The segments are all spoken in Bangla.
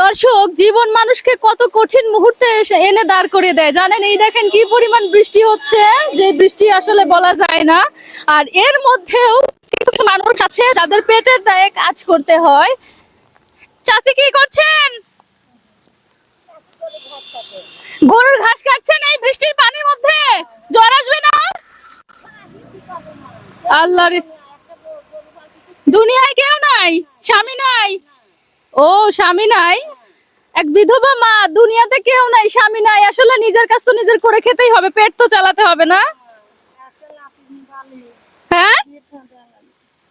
দর্শক, জীবন মানুষকে কত কঠিন মুহূর্তে এসে- এনে দাঁড় করে দেয়। জানেন, এই দেখেন কি পরিমাণ বৃষ্টি হচ্ছে, যে বৃষ্টি আসলে বলা যায় না। আর এর মধ্যেও কিছু মানুষ আছে, যাদের পেটের দায়ে কাজ করতে হয়। চাচি কি করছেন? গরুর ঘাস কাটছেন এই বৃষ্টির পানির মধ্যে? জ্বর আসবে না? আল্লাহ দুনিয়ায় কেউ নাই, স্বামী নাই। ও স্বামী নাই? এক বিধবা মা দুনিয়াতে কেউ নাই স্বামী নাই। আসলে নিজের কাজ তো নিজের করে খেতেই হবে পেট তো চালাতে হবে না? হ্যাঁ?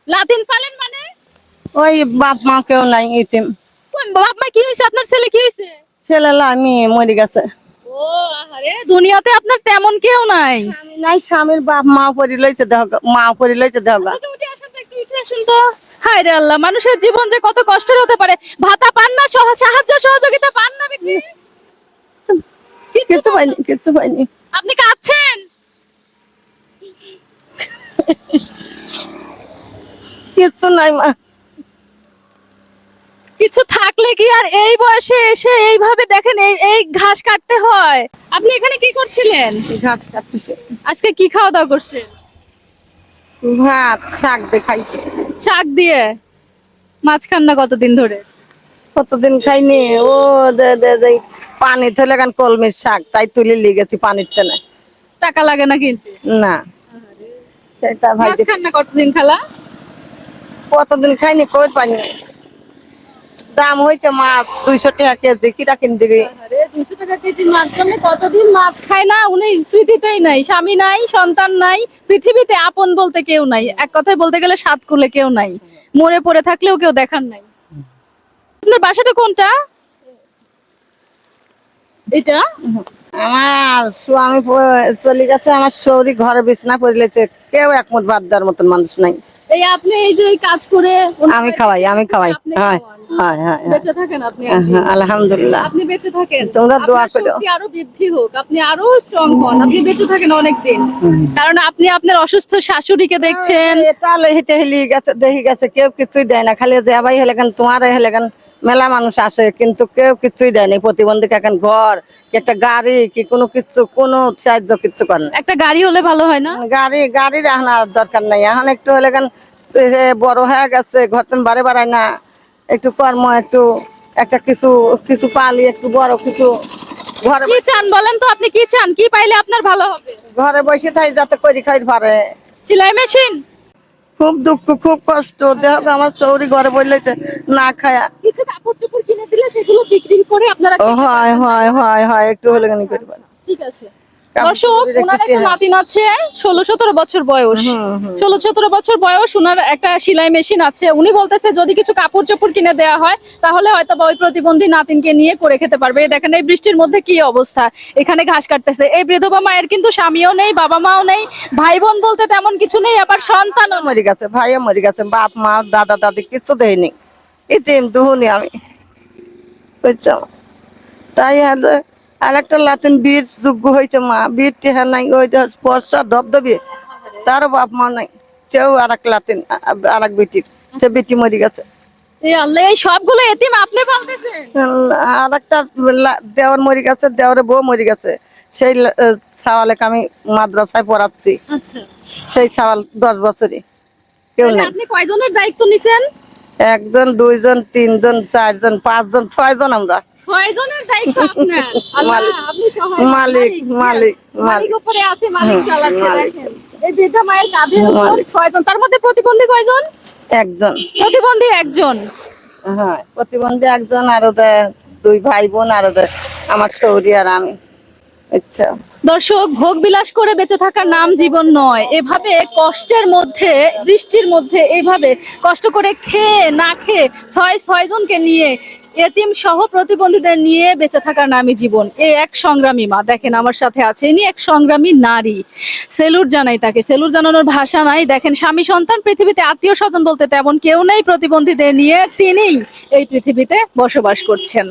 লাতিন পালেন মানে? ওই বাপ মা কেউ নাই ইতিম। বাপ মা কি হয়েছে? আপনার ছেলে কি হয়েছে? ছেলেলা আমি মরে গেছে। ও দুনিয়াতে আপনার তেমন কেউ নাই। নাই স্বামীর বাপ মা পরি লইছে দেহ মা পরি লইছে দেহ তো, হায় রে আল্লাহ মানুষের জীবন যে কত কষ্টের হতে পারে। ভাতা পান না সাহায্য সহযোগিতা পান না কিছু পাইনি কিছু পাইনি। আপনি কাঁদছেন? কিছু নাই মা। কিছু থাকলে কি আর এই বয়সে এসে এইভাবে দেখেন এই এই ঘাস কাটতে হয়? আপনি এখানে কি করছিলেন? ঘাস কাটতেছে। আজকে কি খাওয়া দাওয়া করছেন? ভাত শাক দেখাইছে শাক দিয়ে মাছ খান না কতদিন ধরে? কতদিন খাইনি? ও দে দে দে পানি থলে গান কলমির শাক তাই তুলি লিগেছি পানির তেলে। টাকা লাগে না কিনতে? না। সেটা ভাই মাছ খান না কতদিন খালা? কতদিন খাইনি কই পানি দাম হইছে মাছ দুইশো টাকা কেজি কিরা কিন দিবি কতদিন মাছ খায় না? উনি স্মৃতিতেই নাই, স্বামী নাই, সন্তান নাই, পৃথিবীতে আপন বলতে কেউ নাই। এক কথায় বলতে গেলে কেউ মরে পড়ে থাকলেও কেউ দেখার নাই। বাসাটা কোনটা? আমার স্বামী চলে গেছে, আমার শরীর ঘরে বিছনা পড়লেছে কেউ একমত বাদ দেওয়ার মতন মানুষ নাই। এই আপনি এই যে কাজ করে আমি খাওয়াই আমি খাওয়াই। হ্যাঁ হ্যাঁ হ্যাঁ হ্যাঁ, বেঁচে থাকেন আপনি আর কি। আলহামদুলিল্লাহ। আপনি বেঁচে থাকেন। তোমরা দোয়া করো। শক্তি আরও বৃদ্ধি হোক আপনি আরও স্ট্রং হন। আপনি বেঁচে থাকেন অনেক দিন কারণ আপনি আপনার অসুস্থ শাশুড়িকে দেখছেন। এটা হেলি গেছে দেখি গেছে কেউ কিছুই দেয় না। খালি দেবাই হলে কেন তোমার হলে কেন? মেলা মানুষ আসে কিন্তু কেউ কিছুই দেয় না প্রতিবন্ধী এখন ঘর একটা গাড়ি কি কোনো কিছু কোনো সাহায্য কিছু করেন একটা গাড়ি হলে ভালো হয় না? গাড়ি গাড়ির এখন আর দরকার নাই। এখন একটু হলে কেন এ বড় হয়ে গেছে ঘর থেকে বারে বাড়ায় না। একটু কর্ম একটু একটা কিছু কিছু পালি একটু বড় কিছু ঘরে কি চান বলেন তো আপনি কি চান? কি পাইলে আপনার ভালো হবে? ঘরে বসে থাকি যাতে করি খাই পারে সেলাই মেশিন? খুব দুঃখ খুব কষ্ট। দেহ আমার চৌরি ঘরে বললেছে না খায়া কিছু কাপড় চোপড় কিনে দিলে সেগুলো বিক্রি করে আপনারা হয় হয় হয় হয় একটু হলে কেন করি পারে ঠিক আছে। দর্শক ওনার একটা নাতিন আছে ষোলো সতেরো বছর বয়স। ষোলো সতেরো বছর বয়স ওনার একটা সেলাই মেশিন আছে। উনি বলতেছে যদি কিছু কাপড় চোপড় কিনে হয় তাহলে হয়তো ওই প্রতিবন্ধী নাতিনকে নিয়ে করে খেতে পারবে। দেখেন এই বৃষ্টির মধ্যে কি অবস্থা। এখানে ঘাস কাটতেছে। এই বিধবা মায়ের কিন্তু স্বামীও নেই বাবা মাও নেই। ভাই বোন বলতে তেমন কিছু নেই আবার সন্তানও মরে গেছে ভাইও মরে গেছে বাপ মা দাদা দাদি কিছু দেয়নি। ইতিম দুহুনি আমি। তাই হলে আর একটা লাতিন বীর যোগ্য হয়েছে মা বীর টেহা নাই ওই ধবধবে তারও বাপ মা নাই সেও আর এক লাতিন আর এক বেটির সে বেটি মরে গেছে। সবগুলো এতিম আপনি আর একটা দেওয়ার মরে গেছে দেওয়ারে বউ মরে গেছে সেই ছাওয়ালেকে আমি মাদ্রাসায় পড়াচ্ছি। আচ্ছা। সেই ছাওয়াল দশ বছরে কেউ আপনি কয়জনের দায়িত্ব নিছেন? একজন দুইজন তিনজন চারজন পাঁচজন ছয়জন আমরা। দায়িত্ব আপনার। মালিক, মালিক, মালিক, মালিক মালিক। উপরে আছে মালিক চালাচ্ছে দেখেন। এই বৃদ্ধা মায়ের কাঁধের উপর ছয়জন। তার মধ্যে প্রতিবন্ধী কয়জন? একজন। প্রতিবন্ধী একজন। হ্যাঁ প্রতিবন্ধী একজন আর ওদের দুই ভাই বোন আর ওদের আমার সৌরি আর আমি। আচ্ছা। দর্শক, ভোগ বিলাস করে বেঁচে থাকার নাম জীবন নয়। এভাবে কষ্টের মধ্যে, বৃষ্টির মধ্যে এইভাবে কষ্ট করে খেয়ে, না খেয়ে ছয় ছয় জনকে নিয়ে, এতিম সহ প্রতিবন্ধীদের নিয়ে বেঁচে থাকার নামই জীবন। এ এক সংগ্রামী মা। দেখেন, আমার সাথে আছে। ইনি এক সংগ্রামী নারী। সেলুট জানাই তাকে। সেলুট জানানোর ভাষা নাই। দেখেন, স্বামী সন্তান পৃথিবীতে আত্মীয় স্বজন বলতে তেমন কেউ নেই। প্রতিবন্ধীদের নিয়ে তিনিই এই পৃথিবীতে বসবাস করছেন।